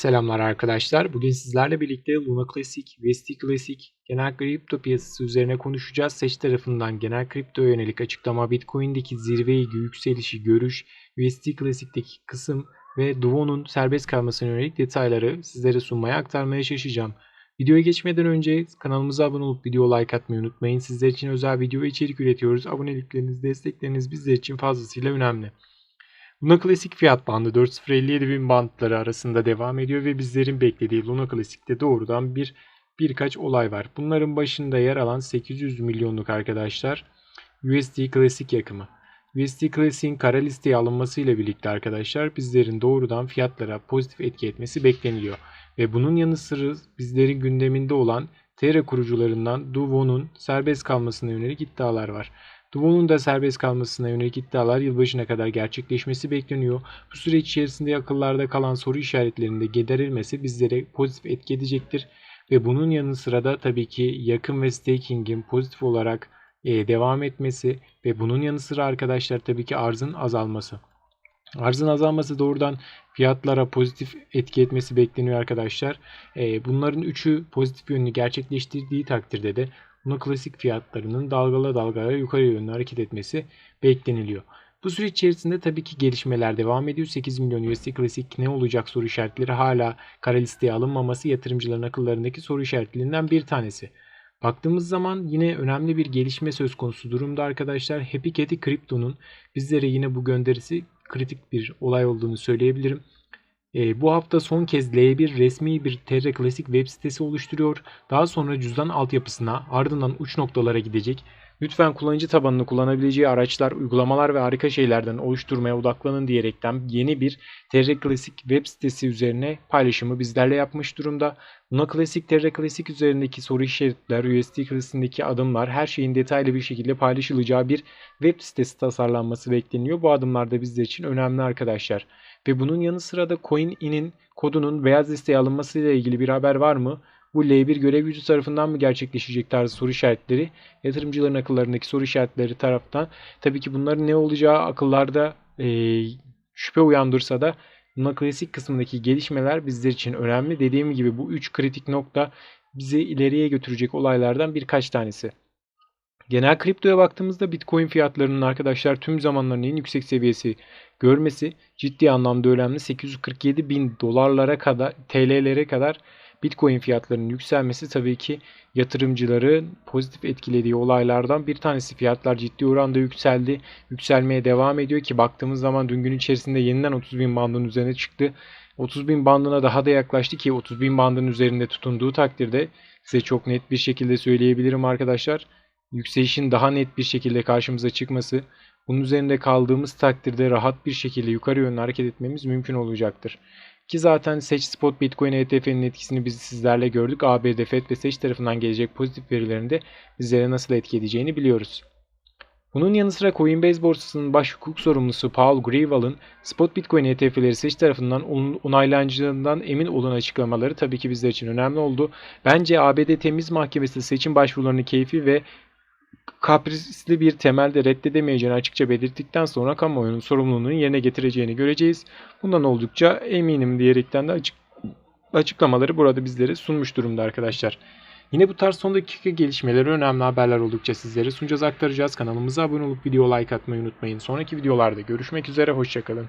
Selamlar arkadaşlar. Bugün sizlerle birlikte Luna Classic, USD Classic, genel kripto piyasası üzerine konuşacağız. Seç tarafından genel kripto yönelik açıklama, Bitcoin'deki zirve ilgi, yükselişi, görüş, USD Classic'teki kısım ve Duo'nun serbest kalmasına yönelik detayları sizlere sunmaya aktarmaya çalışacağım. Videoya geçmeden önce kanalımıza abone olup video like atmayı unutmayın. Sizler için özel video içerik üretiyoruz. Abonelikleriniz, destekleriniz bizler için fazlasıyla önemli. Luna Classic fiyat bandı 4057 bin bantları arasında devam ediyor ve bizlerin beklediği Luna Classic'te doğrudan bir birkaç olay var. Bunların başında yer alan 800 milyonluk arkadaşlar USD Classic yakımı. USD Classic'in kara listeye alınmasıyla birlikte arkadaşlar bizlerin doğrudan fiyatlara pozitif etki etmesi bekleniliyor. Ve bunun yanı sıra bizlerin gündeminde olan TR kurucularından Duvo'nun serbest kalmasına yönelik iddialar var. Duvo'nun da serbest kalmasına yönelik iddialar yılbaşına kadar gerçekleşmesi bekleniyor. Bu süreç içerisinde akıllarda kalan soru işaretlerinde giderilmesi bizlere pozitif etki edecektir. Ve bunun yanı sıra da tabii ki yakın ve staking'in pozitif olarak e, devam etmesi ve bunun yanı sıra arkadaşlar tabii ki arzın azalması. Arzın azalması doğrudan fiyatlara pozitif etki etmesi bekleniyor arkadaşlar. E, bunların üçü pozitif yönünü gerçekleştirdiği takdirde de Luna klasik fiyatlarının dalgalı dalgaya yukarı yönlü hareket etmesi bekleniliyor. Bu süreç içerisinde tabii ki gelişmeler devam ediyor. 8 milyon USD klasik ne olacak soru işaretleri hala kara listeye alınmaması yatırımcıların akıllarındaki soru işaretlerinden bir tanesi. Baktığımız zaman yine önemli bir gelişme söz konusu durumda arkadaşlar. Happy Cathy Crypto'nun bizlere yine bu gönderisi kritik bir olay olduğunu söyleyebilirim. E, bu hafta son kez L1 resmi bir Terra Classic web sitesi oluşturuyor. Daha sonra cüzdan altyapısına ardından uç noktalara gidecek. Lütfen kullanıcı tabanını kullanabileceği araçlar, uygulamalar ve harika şeylerden oluşturmaya odaklanın diyerekten yeni bir Terra Classic web sitesi üzerine paylaşımı bizlerle yapmış durumda. Buna Classic, Terra Classic üzerindeki soru işaretler, USD Classic'indeki adımlar her şeyin detaylı bir şekilde paylaşılacağı bir web sitesi tasarlanması bekleniyor. Bu adımlar da bizler için önemli arkadaşlar. Ve bunun yanı sıra da CoinIn'in kodunun beyaz listeye alınmasıyla ilgili bir haber var mı? Bu L1 görev gücü tarafından mı gerçekleşecek tarzı soru işaretleri yatırımcıların akıllarındaki soru işaretleri taraftan tabii ki bunların ne olacağı akıllarda e, şüphe uyandırsa da Luna Klasik kısmındaki gelişmeler bizler için önemli. Dediğim gibi bu üç kritik nokta bizi ileriye götürecek olaylardan birkaç tanesi. Genel kriptoya baktığımızda Bitcoin fiyatlarının arkadaşlar tüm zamanların en yüksek seviyesi görmesi ciddi anlamda önemli. 847 bin dolarlara kadar TL'lere kadar Bitcoin fiyatlarının yükselmesi tabii ki yatırımcıları pozitif etkilediği olaylardan bir tanesi. Fiyatlar ciddi oranda yükseldi. Yükselmeye devam ediyor ki baktığımız zaman dün gün içerisinde yeniden 30 bin bandının üzerine çıktı. 30 bin bandına daha da yaklaştı ki 30 bin bandının üzerinde tutunduğu takdirde size çok net bir şekilde söyleyebilirim arkadaşlar. Yükselişin daha net bir şekilde karşımıza çıkması, bunun üzerinde kaldığımız takdirde rahat bir şekilde yukarı yönlü hareket etmemiz mümkün olacaktır. Ki zaten Seç Spot Bitcoin ETF'nin etkisini biz sizlerle gördük. ABD FED ve Seç tarafından gelecek pozitif verilerinde bizlere nasıl etki edeceğini biliyoruz. Bunun yanı sıra Coinbase borsasının baş hukuk sorumlusu Paul Grewal'ın Spot Bitcoin ETF'leri seç tarafından onaylanacağından emin olan açıklamaları tabii ki bizler için önemli oldu. Bence ABD Temiz Mahkemesi seçim başvurularını keyfi ve kaprisli bir temelde reddedemeyeceğini açıkça belirttikten sonra kamuoyunun sorumluluğunu yerine getireceğini göreceğiz. Bundan oldukça eminim diyerekten de açık, açıklamaları burada bizlere sunmuş durumda arkadaşlar. Yine bu tarz son dakika gelişmeleri önemli haberler oldukça sizlere sunacağız aktaracağız. Kanalımıza abone olup video like atmayı unutmayın. Sonraki videolarda görüşmek üzere hoşçakalın.